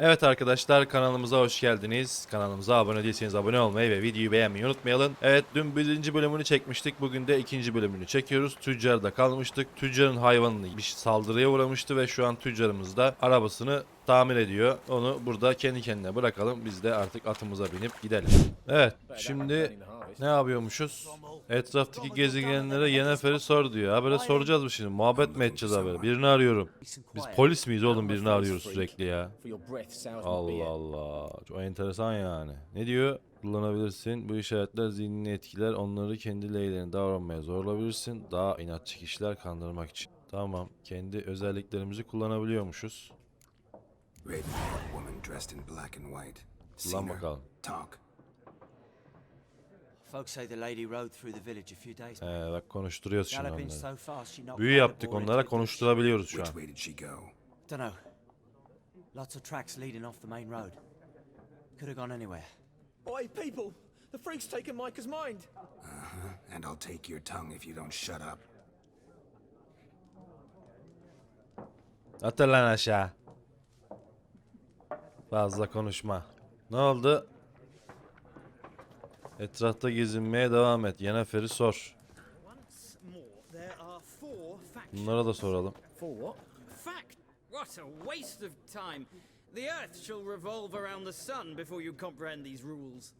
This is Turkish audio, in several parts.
Evet arkadaşlar kanalımıza hoş geldiniz. Kanalımıza abone değilseniz abone olmayı ve videoyu beğenmeyi unutmayalım. Evet dün birinci bölümünü çekmiştik. Bugün de ikinci bölümünü çekiyoruz. Tüccarda kalmıştık. Tüccarın hayvanını bir saldırıya uğramıştı ve şu an tüccarımız da arabasını tamir ediyor. Onu burada kendi kendine bırakalım. Biz de artık atımıza binip gidelim. Evet şimdi ne yapıyormuşuz? Etraftaki gezegenlere Yennefer'i sor diyor. Habere soracağız mı şimdi? Muhabbet mi edeceğiz habere? Birini arıyorum. Biz polis miyiz oğlum birini arıyoruz sürekli ya. Allah Allah. Çok enteresan yani. Ne diyor? Kullanabilirsin. Bu işaretler zihnini etkiler. Onları kendi lehlerine davranmaya zorlayabilirsin. Daha inatçı kişiler kandırmak için. Tamam. Kendi özelliklerimizi kullanabiliyormuşuz. Kullan bakalım. Talk. Folks say the lady rode through the village a few days ago. Ee, bak konuşturuyoruz şimdi Galloping onları. so fast she knocked Büyü yaptık boar into onlara ditch. konuşturabiliyoruz şu Which an. way did she go? Dunno. Lots of tracks leading off the main road. Could have gone anywhere. Oi, people! The freak's taken Micah's mind! Uh-huh. And I'll take your tongue if you don't shut up. Atır lan aşağı. Fazla konuşma. Ne oldu? Etrafta gezinmeye devam et. Yennefer'i sor. There are four. Bunlara da soralım. What? What a waste of time! The Earth shall revolve around the sun before you comprehend these rules.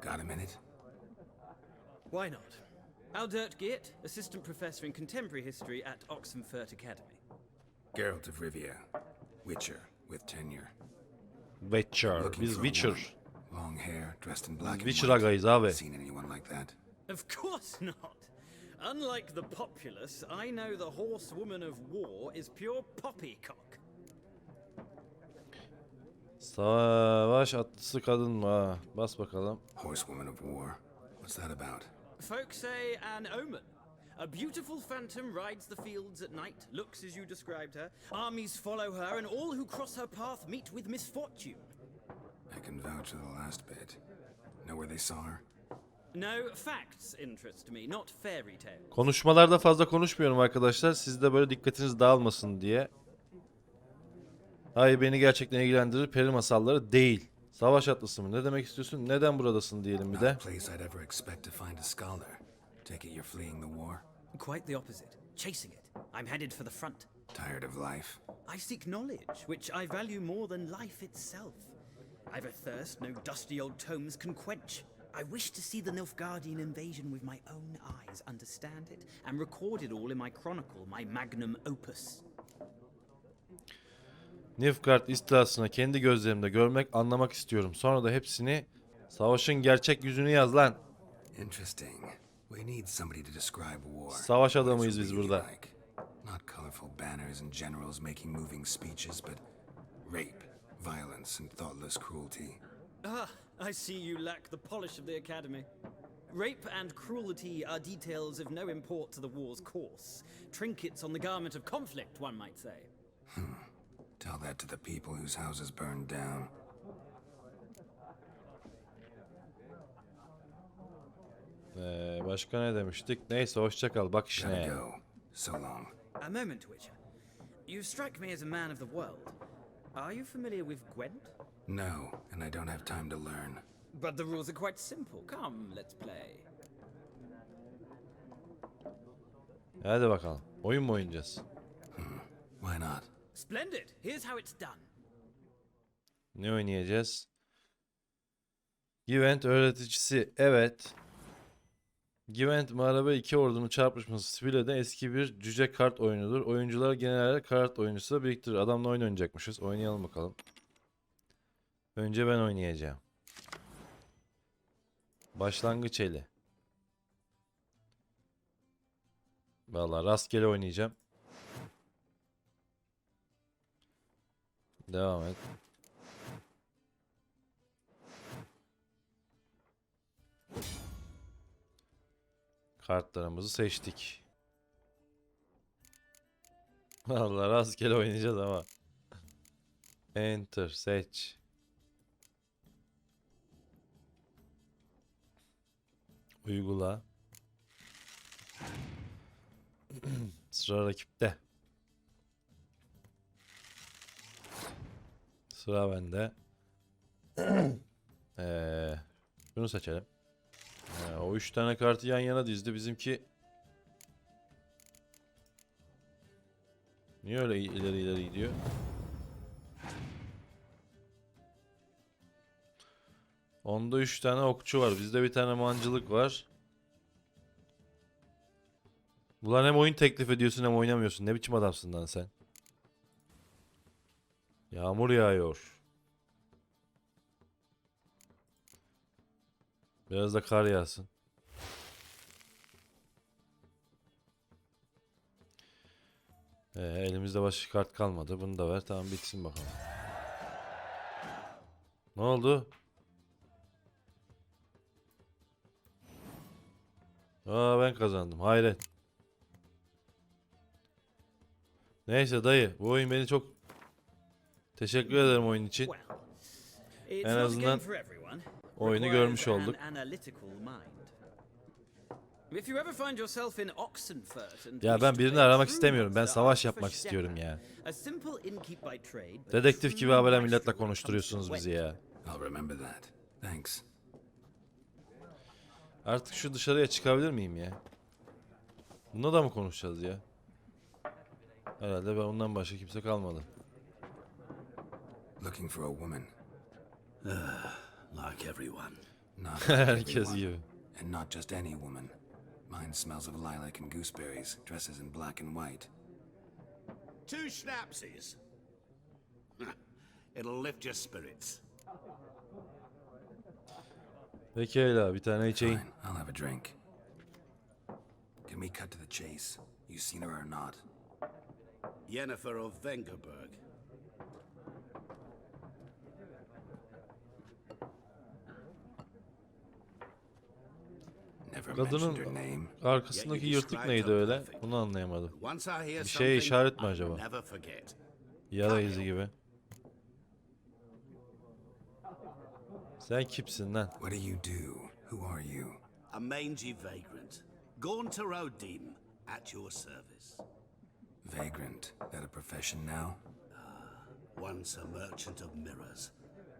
Got a minute? Why not? Aldert Geert, Assistant Professor in Contemporary History at Oxenfurt Academy. Geralt of Rivia. Witcher with tenure. Witcher. Biz Witcher. woman. Long hair, dressed in black and Witcher agayız abi. Seen anyone like that? Of course not! Unlike the populace, I know the horsewoman of war is pure poppycock. Savaş atlısı kadın mı? Ha, bas bakalım. Horsewoman of war. What's that about? Folks say an omen. A beautiful phantom rides the fields at night, looks as you described her. Armies follow her, and all who cross her path meet with misfortune. I can vouch for the last bit. Know where they saw her? No, facts interest me, not fairy tales. Konuşmalarda fazla konuşmuyorum arkadaşlar. Siz de böyle dikkatiniz dağılmasın diye. Hayır beni gerçekten ilgilendirir. Peri masalları değil. Savaş atlısı mı? Ne demek istiyorsun? Neden buradasın diyelim bir de. a place I'd ever expect to find a scholar. Take it you're fleeing the war? Quite the opposite. Chasing it. I'm headed for the front. Tired of life? I seek knowledge, which I value more than life itself. I've a thirst no dusty old tomes can quench. I wish to see the Nilfgaardian invasion with my own eyes, understand it, and record it all in my chronicle, my magnum opus. Nilfgaard istilasını kendi gözlerimde görmek, anlamak istiyorum. Sonra da hepsini savaşın gerçek yüzünü yaz lan. Interesting. We need somebody to describe war. Savaş What it's adamıyız biz burada. like. Not colorful banners and generals making moving speeches, but rape, violence, and thoughtless cruelty. Ah, I see you lack the polish of the Academy. Rape and cruelty are details of no import to the war's course. Trinkets on the garment of conflict, one might say. Tell that to the people whose houses burned down. Ee, başka ne demiştik? Neyse hoşça kal. Bak işine. go. So long. A moment, Witcher. You strike me as a man of the world. Are you familiar with Gwent? No, and I don't have time to learn. But the rules are quite simple. Come, let's play. Hadi bakalım. Oyun mu oynayacağız? Why not? Splendid. Here's how it's done. Ne oynayacağız? Givent öğreticisi. Evet. Givent Mağaraba iki ordunun çarpışması Sibile'de eski bir cüce kart oyunudur. Oyuncular genelde kart oyuncusu da biriktirir. Adamla oyun oynayacakmışız. Oynayalım bakalım. Önce ben oynayacağım. Başlangıç eli. Vallahi rastgele oynayacağım. Devam et. Kartlarımızı seçtik. Vallahi rastgele oynayacağız ama. Enter seç. Uygula. Sıra rakipte. Sıra bende. Eee şunu seçelim. Ee, o üç tane kartı yan yana dizdi. Bizimki Niye öyle ileri ileri gidiyor? Onda üç tane okçu var. Bizde bir tane mancılık var. Ulan hem oyun teklif ediyorsun hem oynamıyorsun. Ne biçim adamsın lan sen? Yağmur yağıyor. Biraz da kar yağsın. Ee, elimizde başka kart kalmadı. Bunu da ver. Tamam bitsin bakalım. Ne oldu? Aa ben kazandım. Hayret. Neyse dayı. Bu oyun beni çok... Teşekkür ederim oyun için. En azından. Oyunu görmüş olduk. Ya ben birini aramak istemiyorum. Ben savaş yapmak istiyorum ya. Dedektif gibi habere milletle konuşturuyorsunuz bizi ya. Artık şu dışarıya çıkabilir miyim ya? Bunda da mı konuşacağız ya? Herhalde ben ondan başka kimse kalmadı. Looking for a woman. Like everyone. Not Herkes everyone. gibi. And not just any woman. Mine smells of lilac and gooseberries, dresses in black and white. Two schnapsies. It'll lift your spirits. Pekala bir tane içeyim. Fine, I'll have a drink. Can we cut to the chase? You seen her or not? Yennefer of Vengerberg. Kadının arkasındaki yırtık neydi öyle? Bunu anlayamadım. Bir şeye işaret mi acaba? Yara izi gibi. Sen kimsin lan? What do you do? Who are you? A mangy vagrant. Gaunter O'Deem, at your service. Vagrant. That a profession now? Once a merchant of mirrors.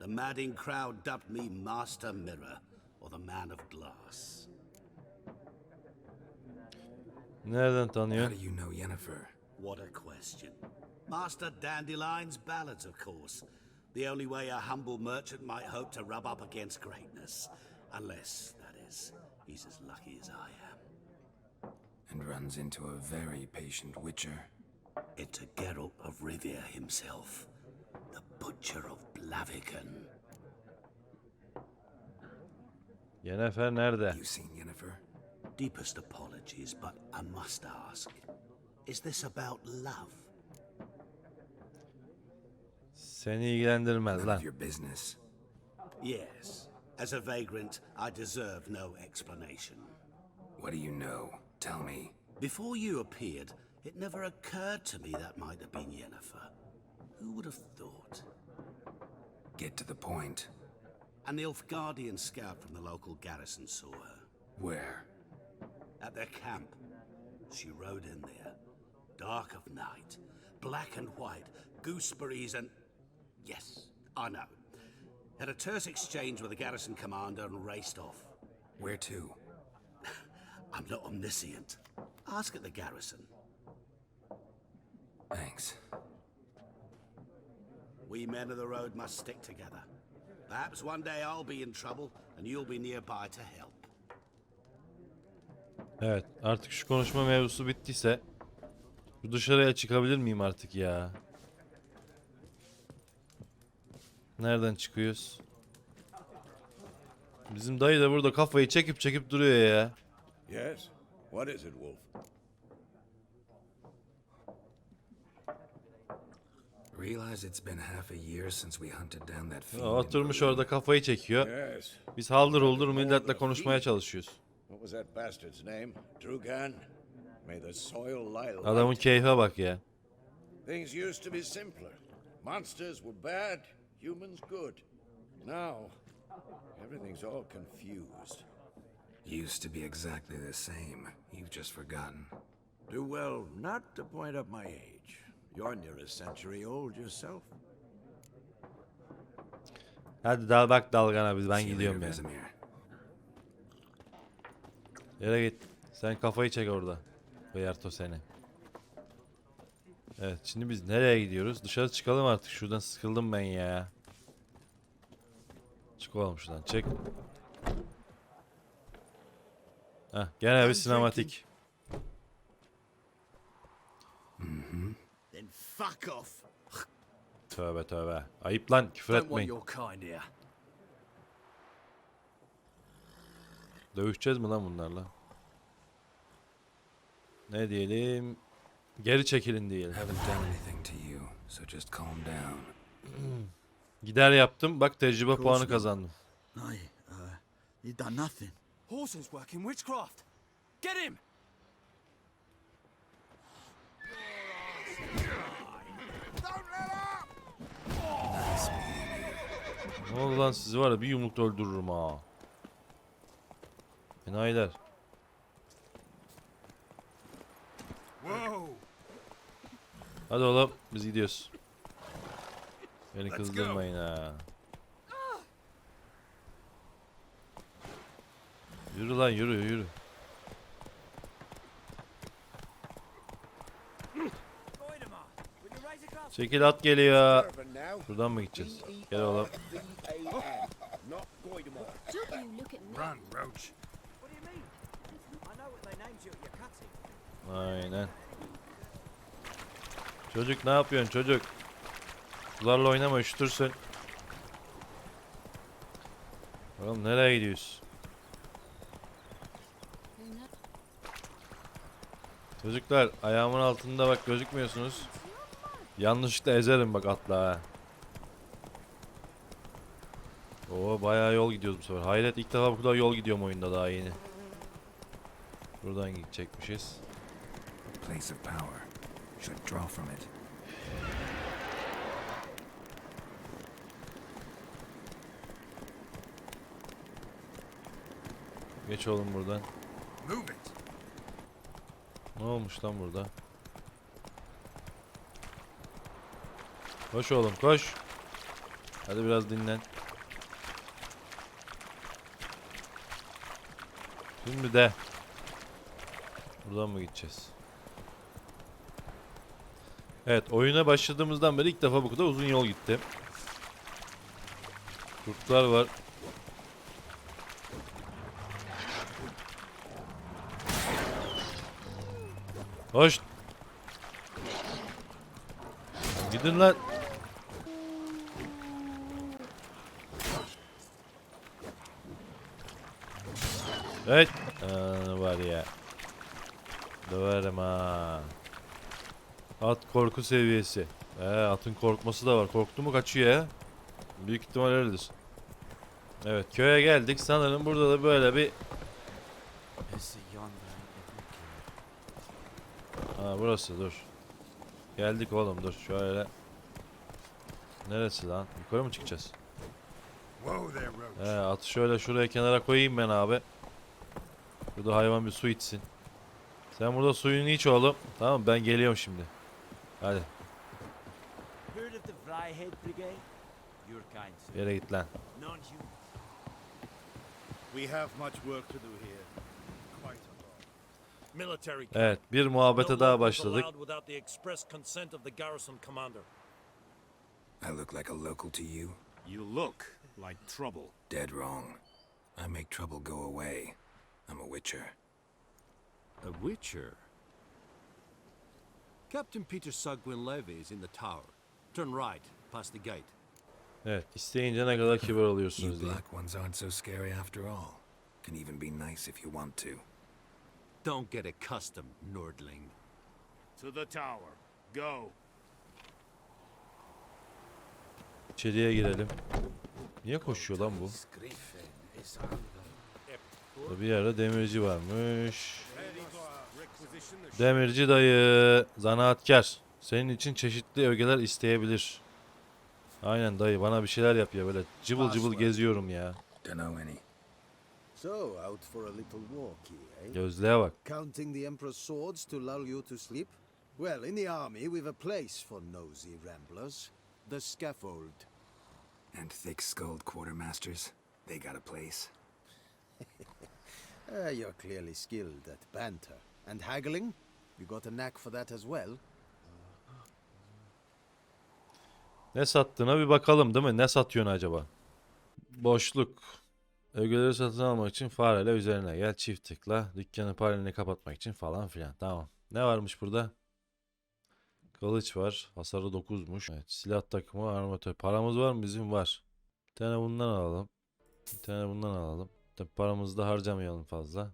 The madding crowd dubbed me Master Mirror, or the Man of Glass. Nereden How tanıyor? do you know Yennefer? What a question. Master Dandelion's ballads, of course. The only way a humble merchant might hope to rub up against greatness. Unless, that is, he's as lucky as I am. And runs into a very patient witcher. It's a Geralt of Rivia himself. The Butcher of Blaviken. Yennefer nerede? You seen Yennefer? Deepest apologies, but I must ask. Is this about love? Seni ilgilendirmez None lan. of your business. Yes. As a vagrant, I deserve no explanation. What do you know? Tell me. Before you appeared, it never occurred to me that might have been Yennefer. Who would have thought? Get to the point. A Nilfgaardian scout from the local garrison saw her. Where? At their camp. She rode in there. Dark of night. Black and white. Gooseberries and... Yes, I know. Had a terse exchange with the garrison commander and raced off. Where to? I'm not omniscient. Ask at the garrison. Thanks. We men of the road must stick together. Perhaps one day I'll be in trouble and you'll be nearby to help. Evet artık şu konuşma mevzusu bittiyse şu dışarıya çıkabilir miyim artık ya? Nereden çıkıyoruz? Bizim dayı da burada kafayı çekip çekip duruyor ya. Yes? What is it, Wolf? Realize it's been half a year since we hunted down that fiend. Oturmuş orada kafayı çekiyor. Biz haldır huldur milletle konuşmaya çalışıyoruz. What was that bastard's name? Drugan? May the soil lie light. Adamın keyfe bak ya. Things used to be simpler. Monsters were bad, humans good. Now, everything's all confused. Used to be exactly the same. You've just forgotten. Do well not to point up my age. You're near a century old yourself. Hadi dal bak dalgana biz ben See gidiyorum later, ya. Yere git. Sen kafayı çek orada. Bayarto seni. Evet şimdi biz nereye gidiyoruz? Dışarı çıkalım artık. Şuradan sıkıldım ben ya. Çık oğlum şuradan çık. Heh, gene bir sinematik. Then fuck off. Tövbe tövbe. Ayıp lan küfür etmeyin. Dövüşeceğiz mi lan bunlarla? Ne diyelim? Geri çekilin diyelim. Haven't done anything to you, so just calm down. Gider yaptım. Bak tecrübe puanı kazandım. I, uh, you done nothing. Horses working witchcraft. Get him! Ne oldu lan sizi var ya bir yumrukta öldürürüm ha. Enayiler. Hadi oğlum biz gidiyoruz. Beni kızdırmayın ha. Yürü lan yürü yürü. Çekil at geliyor. Buradan mı gideceğiz? Gel oğlum. Aynen. Çocuk ne yapıyorsun çocuk? Sularla oynama üşütürsün. Oğlum nereye knows? Çocuklar ayağımın altında bak gözükmüyorsunuz. Yanlışlıkla ezerim bak atla ha. Oo bayağı yol gidiyoruz bu sefer. Hayret ilk defa bu kadar yol gidiyorum oyunda daha yeni. Buradan gidecekmişiz. Place of power. Should draw from it. Geç oğlum buradan. Ne olmuş lan burada? Koş oğlum koş. Hadi biraz dinlen. Şimdi de. Buradan mı gideceğiz? Evet oyuna başladığımızdan beri ilk defa bu kadar uzun yol gittim. Kurtlar var. Hoş. Gidin lan. Evet. Aa, var ya. Döverim ha. At korku seviyesi. Ee, atın korkması da var. Korktu mu kaçıyor ya. Büyük ihtimal öyledir. Evet köye geldik. Sanırım burada da böyle bir... Ha burası dur. Geldik oğlum dur şöyle. Neresi lan? Yukarı mı çıkacağız? He atı şöyle şuraya kenara koyayım ben abi. Burada hayvan bir su içsin. Sen burada suyunu iç oğlum. Tamam ben geliyorum şimdi. Hadi Heard of the Vryhead Brigade? Your kind, sir. yere git lan. Not you. We have much work to do here. Quite a lot. Military camp. Evet bir muhabbete daha başladık. without the express consent of the garrison commander. I look like a local to you? You look like trouble. Dead wrong. I make trouble go away. I'm a witcher. A witcher? Captain Peter Sugwin Levy is in the tower. Turn right, past the gate. Evet isteyince ne kadar kibar You oluyorsunuz diye. black ones aren't so scary after all. Can even be nice if you want to. Don't get accustomed, Nordling. To the tower. Go. İçeriye girelim. Niye koşuyor lan bu? Burada bir yerde demirci varmış. Demirci dayı, zanaatkar. Senin için çeşitli ögeler isteyebilir. Aynen dayı bana bir şeyler yap ya böyle cıbıl cıbıl geziyorum ya. Eh? Gözlüğe bak. Counting the Emperor's swords to lull you to sleep? Well, in the army, we've a place for nosy ramblers. The scaffold. And thick-skulled quartermasters, they got a place. Uh, you're clearly skilled at banter. And haggling? You got a knack for that as well? Ne sattığına bir bakalım değil mi? Ne satıyorsun acaba? Boşluk. Ögeleri satın almak için fareyle üzerine gel çift tıkla. Dükkanı paralelini kapatmak için falan filan. Tamam. Ne varmış burada? Kılıç var. Hasarı 9'muş. Evet. Silah takımı, armatör. Paramız var mı? Bizim var. Bir tane bundan alalım. Bir tane bundan alalım. Tabi paramızı da harcamayalım fazla.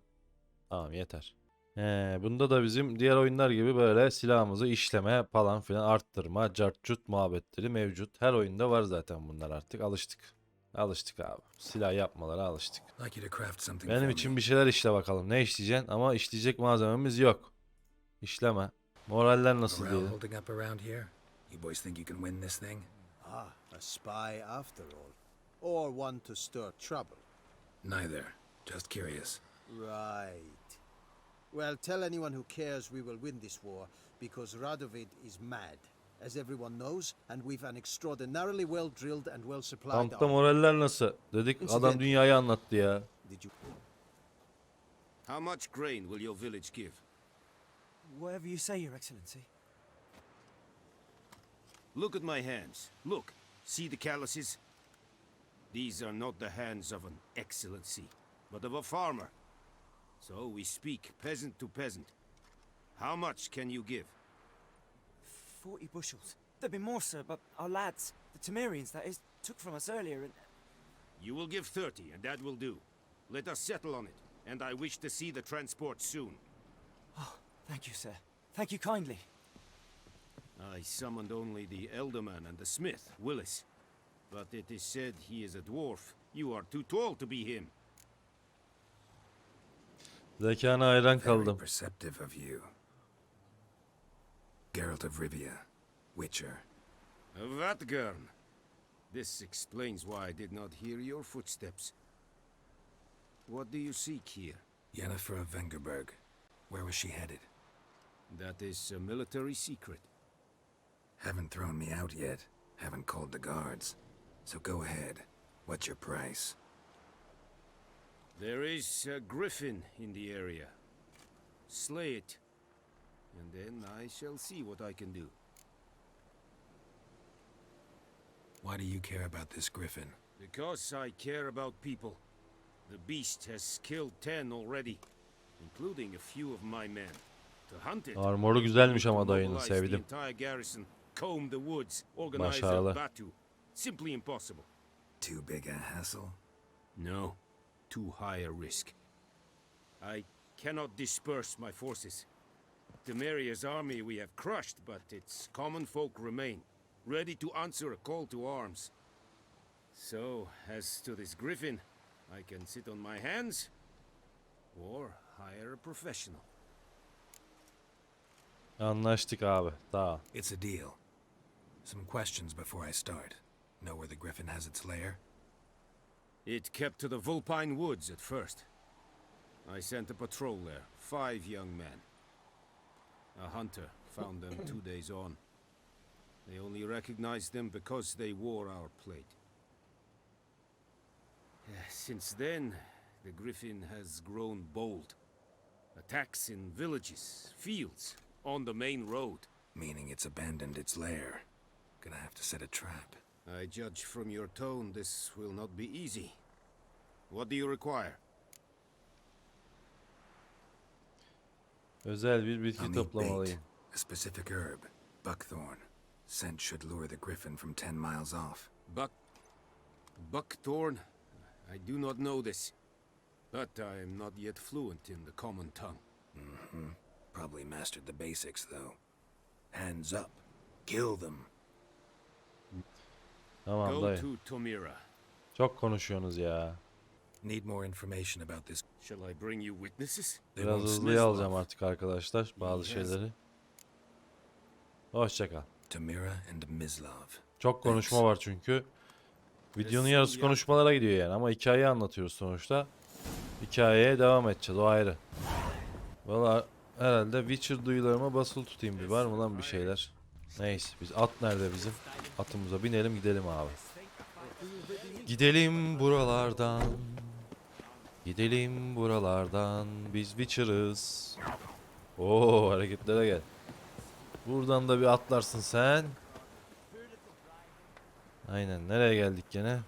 Tamam yeter. He, bunda da bizim diğer oyunlar gibi böyle silahımızı işleme falan filan arttırma, cartcut muhabbetleri mevcut. Her oyunda var zaten bunlar artık. Alıştık. Alıştık abi. Silah yapmalara alıştık. Benim için bir şeyler işle bakalım. Ne işleyeceksin? Ama işleyecek malzememiz yok. İşleme. Moraller nasıl diye. holding up around here? You boys think you can win this thing? Ah, a spy after all. Or one to stir trouble. Neither. Just curious. Right. Well, tell anyone who cares we will win this war, because Radovid is mad, as everyone knows, and we've an extraordinarily well drilled and well supplied Kampta army. moraller nasıl? Dedik adam dünyayı anlattı ya. Did you How much grain will your village give? Whatever you say, Your Excellency. Look at my hands. Look. See the calluses? These are not the hands of an excellency, but of a farmer. So we speak peasant to peasant. How much can you give? Forty bushels. There'd be more, sir, but our lads, the Temerians, that is, took from us earlier, and You will give 30, and that will do. Let us settle on it, and I wish to see the transport soon. Oh, thank you, sir. Thank you kindly. I summoned only the Elderman and the smith, Willis. But it is said he is a dwarf. You are too tall to be him. Zekana hayran Very kaldım. perceptive of you. Geralt of Rivia, Witcher. Vatgern. This explains why I did not hear your footsteps. What do you seek here? Yennefer of Vengerberg. Where was she headed? That is a military secret. Haven't thrown me out yet. Haven't called the guards. So go ahead. What's your price? There is a griffin in the area. Slay it, and then I shall see what I can do. Why do you care about this griffin? Because I care about people. The beast has killed ten already, including a few of my men. To hunt it, Armoru güzelmiş ama the sevdim. comb the woods, organize Başarılı. a batu. Simply impossible. Too big a hassle? No, too high a risk. I cannot disperse my forces. Temeria's army we have crushed, but its common folk remain, ready to answer a call to arms. So, as to this griffin, I can sit on my hands, or hire a professional. Anlaştık abi. Daha. It's a deal. Some questions before I start. Know where the griffin has its lair? It kept to the Vulpine Woods at first. I sent a patrol there, five young men. A hunter found them two days on. They only recognized them because they wore our plate. Eh, Since then, the Griffin has grown bold. Attacks in villages, fields, on the main road. Meaning it's abandoned its lair. Gonna have to set a trap. I judge from your tone this will not be easy. What do you require? Özel bir I'll bitki need toplamalıyım. A specific herb. Buckthorn. Scent should lure the griffin from ten miles off. Buck... Buckthorn? I do not know this. But I am not yet fluent in the common tongue. Mm-hmm. Probably mastered the basics, though. Hands up. Kill them. Tamam Go dayı. to Tomira. Çok konuşuyorsunuz ya. Need more information about this. Shall I bring you witnesses? They Biraz won't hızlıya smell alacağım love. artık arkadaşlar bazı Yes. şeyleri. Hoşçakal. Tamira and Mislav. Çok konuşma var çünkü. Videonun yarısı ya. konuşmalara gidiyor yani ama hikayeyi anlatıyoruz sonuçta. Hikayeye devam edeceğiz o ayrı. Valla herhalde Witcher duyularıma basılı tutayım bir var mı lan bir şeyler. Neyse biz at nerede bizim? Atımıza binelim gidelim abi. Gidelim buralardan. Gidelim buralardan. Biz Witcher'ız. Oo hareketlere gel. Buradan da bir atlarsın sen. Aynen. Nereye geldik gene?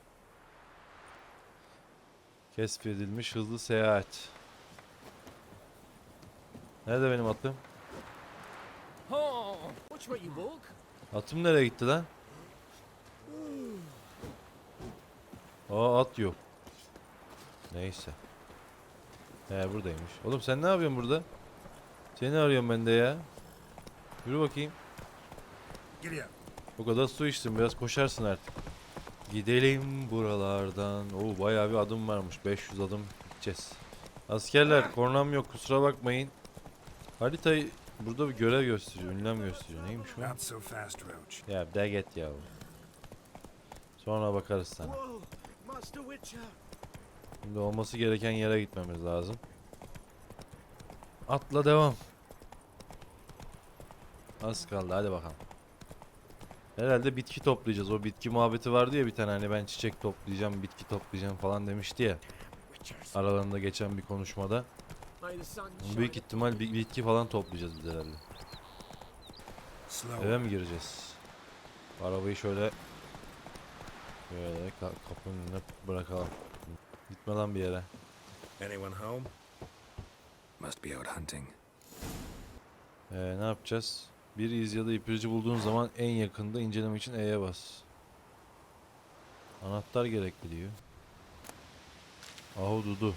Keşfedilmiş hızlı seyahat. Nerede benim atım? Which way you walk? Atım nereye gitti lan? Aa at yok. Neyse. He buradaymış. Oğlum sen ne yapıyorsun burada? Seni arıyorum ben de ya. Yürü bakayım. O kadar su içtin biraz koşarsın artık. Gidelim buralardan. Oo bayağı bir adım varmış. 500 adım gideceğiz. Askerler kornam yok kusura bakmayın. Haritayı burada bir görev gösteriyor. Ünlem gösteriyor. Neymiş o? Not so fast, Roach. Ya bir daha git ya. Sonra bakarız sana. Şimdi olması gereken yere gitmemiz lazım. Atla devam. Az kaldı hadi bakalım. Herhalde bitki toplayacağız. O bitki muhabbeti vardı ya bir tane hani ben çiçek toplayacağım, bitki toplayacağım falan demişti ya. Aralarında geçen bir konuşmada. Büyük ihtimal bir bitki falan toplayacağız biz herhalde. Eve mi gireceğiz? Arabayı şöyle ka- kapının önüne bırakalım. Gitme lan bir yere. Anyone home? Must be out hunting. Ee, ne yapacağız? Bir iz ya da ipucu bulduğun zaman en yakında inceleme için E'ye bas. Anahtar gerekli diyor. Ahududu.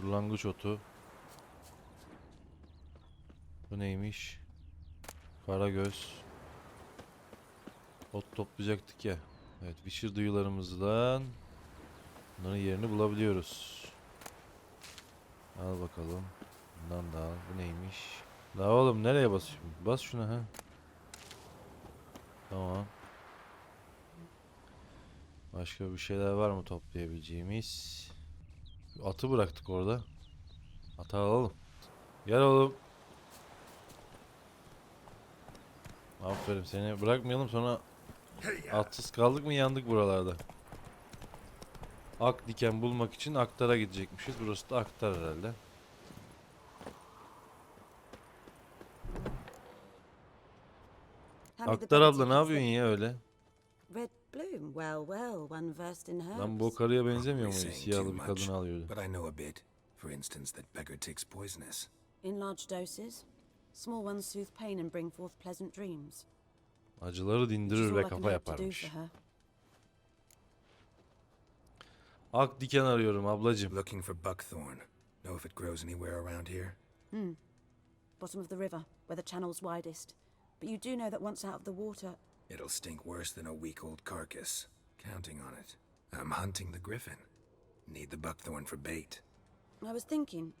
Kırlangıç otu. Bu neymiş? Karagöz. Ot toplayacaktık ya. Evet, Witcher duyularımızdan bunların yerini bulabiliyoruz. Al bakalım. Bundan da al. Bu neymiş? Daha oğlum nereye basıyorum? Bas şuna ha. Tamam. Başka bir şeyler var mı toplayabileceğimiz? Atı bıraktık orada. Atı alalım. Gel oğlum. Aferin seni bırakmayalım sonra atsız kaldık mı yandık buralarda. Ak diken bulmak için Aktar'a gidecekmişiz. Burası da Aktar herhalde. Aktar abla ne yapıyorsun ya öyle? Bloom. Well, well, one versed in herbs. Lan bu karıya benzemiyor mu? Saying too Siyahlı bir much, kadın alıyordu. But I know a bit. For instance, that beggar tick's poisonous. In large doses. Small ones soothe pain and bring forth pleasant dreams. Acıları dindirir ve kafa yaparmış. Ak diken arıyorum ablacım. Looking for buckthorn. Know if it grows anywhere around here? Hmm. Bottom of the river, where the channel's widest. But you do know that once out of the water, It'll stink worse than a week old carcass. Counting on it. I'm hunting the griffin. Need the buckthorn for bait. I was thinking.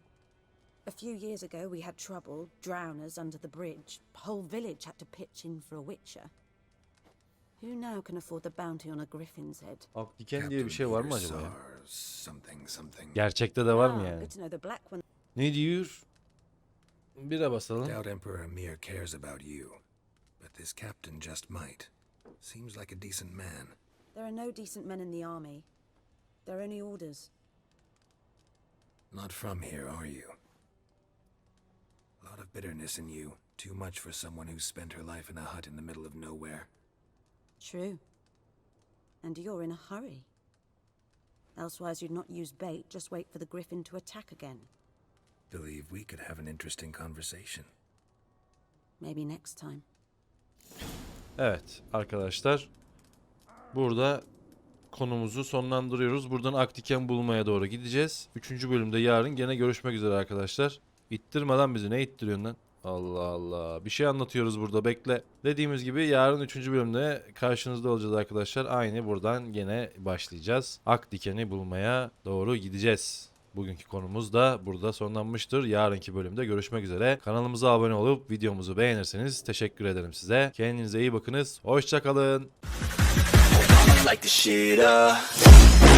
A few years ago, we had trouble, drowners under the bridge. Whole village had to pitch in for a witcher. Who now can afford the bounty on a griffin's head? Ak diken diye bir şey var mı acaba ya? Something something. Gerçekte de var mı Ah, yani? Good to know the black one. Ne diyor? Bire basalım. Doubt Emperor Emir cares about you. This captain just might. Seems like a decent man. There are no decent men in the army. There are only orders. Not from here, are you? A lot of bitterness in you. Too much for someone who's spent her life in a hut in the middle of nowhere. True. And you're in a hurry. Elsewise, you'd not use bait, just wait for the griffin to attack again. Believe we could have an interesting conversation. Maybe next time. Evet arkadaşlar. Burada konumuzu sonlandırıyoruz. Buradan Aktiken bulmaya doğru gideceğiz. Üçüncü bölümde yarın gene görüşmek üzere arkadaşlar. İttirme lan bizi. Ne ittiriyorsun lan? Allah Allah. Bir şey anlatıyoruz burada. Bekle. Dediğimiz gibi yarın 3. bölümde karşınızda olacağız arkadaşlar. Aynı buradan gene başlayacağız. Ak dikeni bulmaya doğru gideceğiz. Bugünkü konumuz da burada sonlanmıştır. Yarınki bölümde görüşmek üzere. Kanalımıza abone olup videomuzu beğenirseniz teşekkür ederim size. Kendinize iyi bakınız. Hoşçakalın. like.